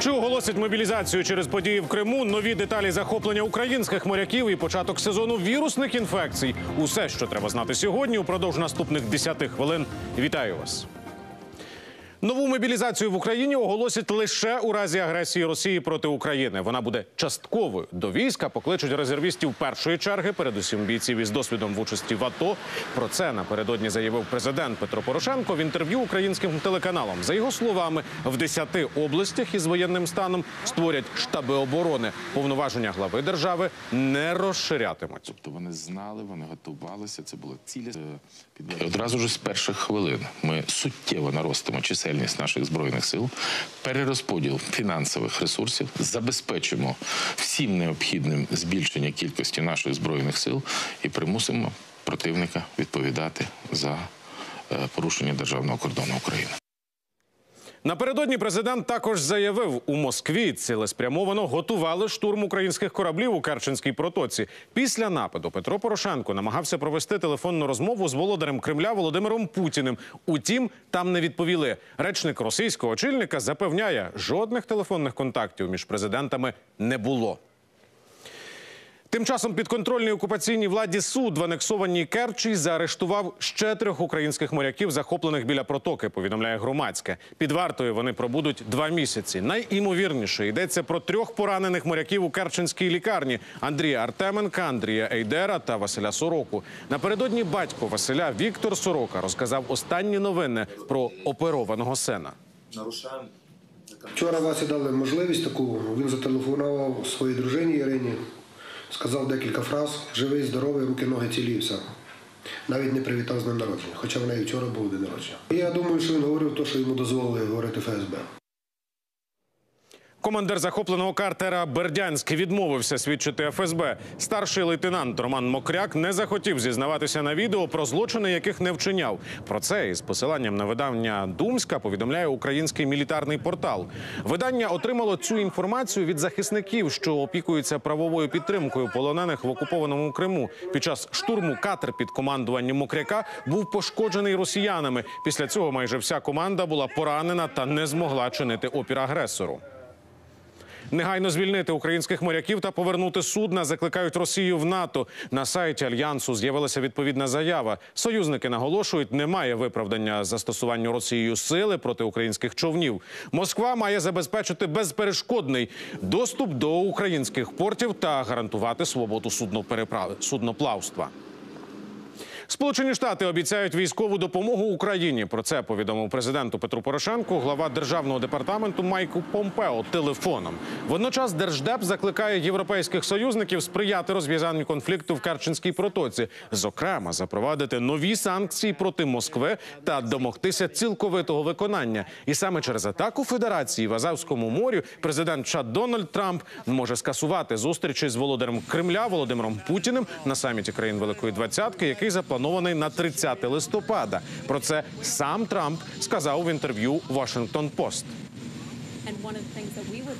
Чи оголосять мобілізацію через події в Криму, нові деталі захоплення українських моряків і початок сезону вірусних інфекцій? Усе, що треба знати сьогодні, упродовж наступних 10 хвилин. Вітаю вас. Нову мобілізацію в Україні оголосять лише у разі агресії Росії проти України. Вона буде частковою. До війська покличуть резервістів першої черги, передусім бійців із досвідом в участі в АТО. Про це напередодні заявив президент Петро Порошенко в інтерв'ю українським телеканалам. За його словами, в 10 областях із воєнним станом створять штаби оборони. Повноваження глави держави не розширятимуть. Тобто вони знали, вони готувалися. Це було цілі підведення. Одразу ж з перших хвилин ми суттєво наростимо чисельність наших збройних сил, перерозподіл фінансових ресурсів, забезпечимо всім необхідним збільшення кількості наших збройних сил і примусимо противника відповідати за е, порушення державного кордону України. Напередодні президент також заявив, у Москві цілеспрямовано готували штурм українських кораблів у Керченській протоці. Після нападу Петро Порошенко намагався провести телефонну розмову з володарем Кремля Володимиром Путіним. Утім, там не відповіли. Речник російського очільника запевняє, жодних телефонних контактів між президентами не було. Тим часом підконтрольній окупаційній владі суд в анексованій Керчі заарештував ще трьох українських моряків, захоплених біля протоки. Повідомляє громадське. Під вартою вони пробудуть два місяці. Найімовірніше йдеться про трьох поранених моряків у Керченській лікарні: Андрія Артеменка, Андрія Ейдера та Василя Сороку. Напередодні батько Василя Віктор Сорока розказав останні новини про оперованого сина. Вчора Васі дали можливість таку. Він зателефонував своїй дружині Ірині, сказав декілька фраз: живий, здоровий, руки, ноги цілі, і все. Навіть не привітав з ним народження, хоча в неї вчора був день народження. І я думаю, що він говорив те, що йому дозволили говорити ФСБ. Командир захопленого картера Бердянськ відмовився свідчити ФСБ. Старший лейтенант Роман Мокряк не захотів зізнаватися на відео про злочини, яких не вчиняв. Про це із посиланням на видання Думська повідомляє український мілітарний портал. Видання отримало цю інформацію від захисників, що опікуються правовою підтримкою полонених в окупованому Криму. Під час штурму катер під командуванням Мокряка був пошкоджений росіянами. Після цього майже вся команда була поранена та не змогла чинити опір агресору. Негайно звільнити українських моряків та повернути судна закликають Росію в НАТО. На сайті альянсу з'явилася відповідна заява. Союзники наголошують, немає виправдання застосуванню Росією сили проти українських човнів. Москва має забезпечити безперешкодний доступ до українських портів та гарантувати свободу суднопереправи судноплавства. Сполучені Штати обіцяють військову допомогу Україні. Про це повідомив президенту Петру Порошенку глава державного департаменту Майку Помпео телефоном. Водночас держдеп закликає європейських союзників сприяти розв'язанню конфлікту в Керченській протоці, зокрема запровадити нові санкції проти Москви та домогтися цілковитого виконання. І саме через атаку Федерації в Азовському морі президент США Дональд Трамп може скасувати зустрічі з володарем Кремля Володимиром Путіним на саміті країн Великої Двадцятки, який запланований на 30 листопада. Про це сам Трамп сказав в інтерв'ю Washington Post.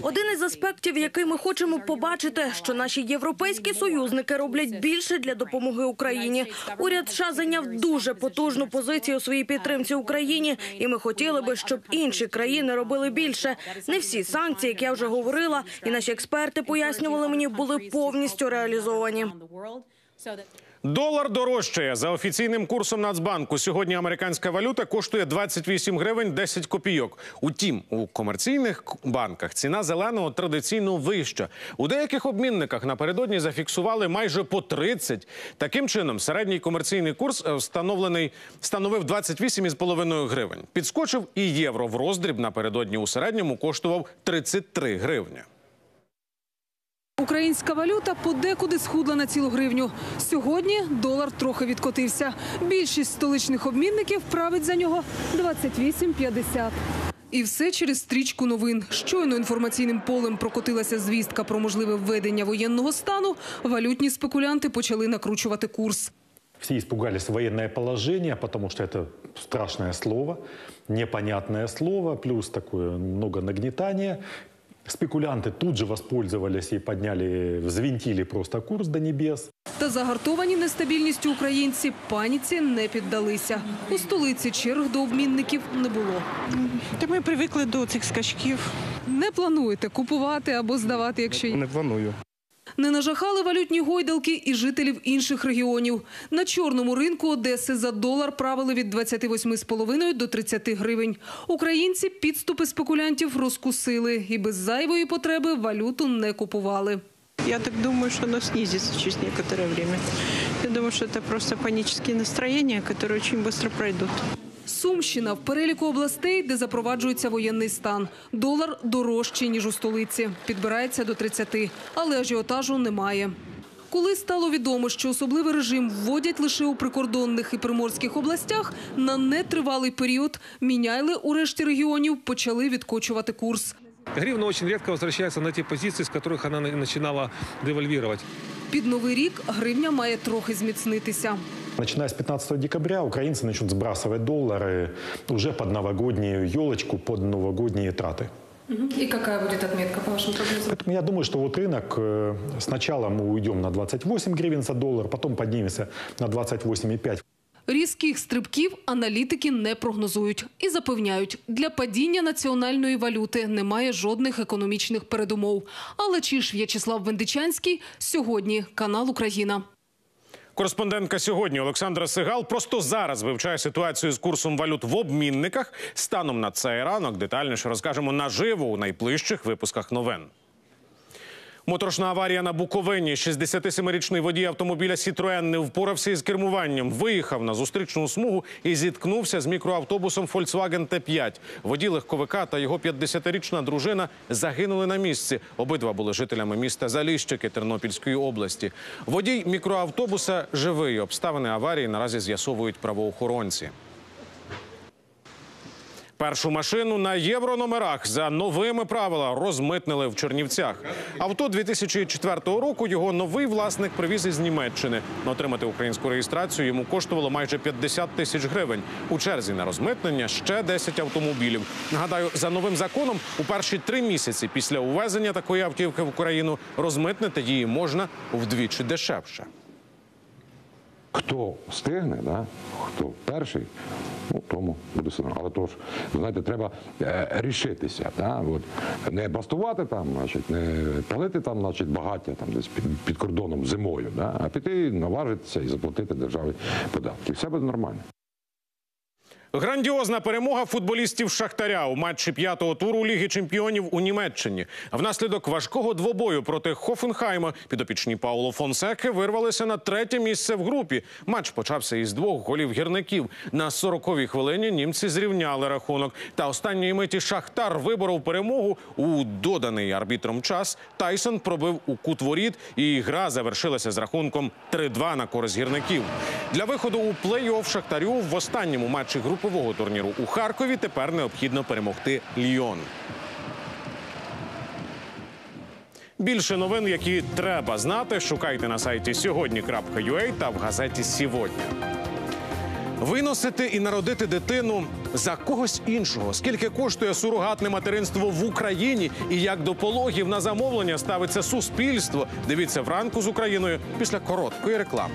Один із аспектів, який ми хочемо побачити, що наші європейські союзники роблять більше для допомоги Україні. Уряд США зайняв дуже потужну позицію у своїй підтримці Україні, і ми хотіли би, щоб інші країни робили більше. Не всі санкції, як я вже говорила, і наші експерти пояснювали мені, були повністю реалізовані. Долар дорожчає за офіційним курсом Нацбанку. Сьогодні американська валюта коштує 28 гривень 10 копійок. Утім, у комерційних банках ціна зеленого традиційно вища. У деяких обмінниках напередодні зафіксували майже по 30. Таким чином, середній комерційний курс е, встановлений становив 28,5 гривень. Підскочив і євро в роздріб напередодні у середньому коштував 33 гривні. Українська валюта подекуди схудла на цілу гривню. Сьогодні долар трохи відкотився. Більшість столичних обмінників править за нього 28,50. І все через стрічку новин. Щойно інформаційним полем прокотилася звістка про можливе введення воєнного стану. Валютні спекулянти почали накручувати курс. Все испугались военное положение, потому что это страшное слово, непонятное слово, плюс такое много нагнетания. Спекулянты тут же воспользовались и подняли, взвинтили просто курс до небес. Та загартовані нестабільністю українці паніці не піддалися. У столиці черг до обмінників не було. Та ми привикли до цих скачків. Не плануєте купувати або здавати, якщо є. Не планую. Не нажахали валютні гойдалки і жителів інших регіонів. На чорному ринку Одеси за долар правили від 28,5 до 30 гривень. Українці підступи спекулянтів розкусили і без зайвої потреби валюту не купували. Я так думаю, что оно снизится через некоторое время. Я думаю, что это просто панические настроения, которые очень быстро пройдут. Сумщина в переліку областей, де запроваджується воєнний стан. Долар дорожчий, ніж у столиці. Підбирається до 30, але ажіотажу немає. Коли стало відомо, що особливий режим вводять лише у прикордонних і приморських областях, на нетривалий період міняйли у решті регіонів почали відкочувати курс. Гривна очень редко возвращается на те позиции, с которых она на- начинала девальвировать. Під новий рік гривня має трохи зміцнитися. Начиная с 15 декабря украинцы начнут сбрасывать доллары уже под новогоднюю елочку, под новогодние траты. І яка буде відмітка по вашим прогнозам? Поэтому я думаю, что вот рынок, э, сначала мы уйдем на 28 гривен за доллар, потом поднимемся на 28,5. Різких стрибків аналітики не прогнозують і запевняють, для падіння національної валюти немає жодних економічних передумов. Але чи ж В'ячеслав Вендичанський сьогодні канал Україна. Кореспондентка сьогодні Олександра Сигал просто зараз вивчає ситуацію з курсом валют в обмінниках. Станом на цей ранок детальніше розкажемо наживо у найближчих випусках новин. Моторошна аварія на Буковині. 67-річний водій автомобіля Сітроен не впорався із кермуванням. Виїхав на зустрічну смугу і зіткнувся з мікроавтобусом Volkswagen T5. Водій легковика та його 50-річна дружина загинули на місці. Обидва були жителями міста Заліщики Тернопільської області. Водій мікроавтобуса живий. Обставини аварії наразі з'ясовують правоохоронці. Першу машину на єврономерах за новими правилами розмитнили в Чернівцях. Авто 2004 року його новий власник привіз із Німеччини. Отримати українську реєстрацію йому коштувало майже 50 тисяч гривень. У черзі на розмитнення ще 10 автомобілів. Нагадаю, за новим законом у перші три місяці після увезення такої автівки в Україну розмитнити її можна вдвічі дешевше. Хто встигне, да? хто перший, ну тому буде все. Але тож, знаєте, треба е, рішитися. Да? От, не бастувати там, значить, не палити там, значить, багаття там десь під, під кордоном зимою, да? а піти, наважитися і заплатити державі податки. Все буде нормально. Грандіозна перемога футболістів Шахтаря у матчі п'ятого туру Ліги Чемпіонів у Німеччині. Внаслідок важкого двобою проти Хофенхайма підопічні Пауло Фонсеки вирвалися на третє місце в групі. Матч почався із двох голів гірників. На 40-й хвилині німці зрівняли рахунок. Та останньої миті Шахтар виборов перемогу у доданий арбітром час. Тайсон пробив у кут воріт, і гра завершилася з рахунком 3-2 на користь гірників. Для виходу у плей-офф Шахтарю в останньому матчі групового турніру у Харкові тепер необхідно перемогти Льйон. Більше новин, які треба знати, шукайте на сайті сьогодні.ua та в газеті Сьогодні. Виносити і народити дитину за когось іншого. Скільки коштує сурогатне материнство в Україні і як до пологів на замовлення ставиться суспільство? Дивіться вранку з Україною після короткої реклами.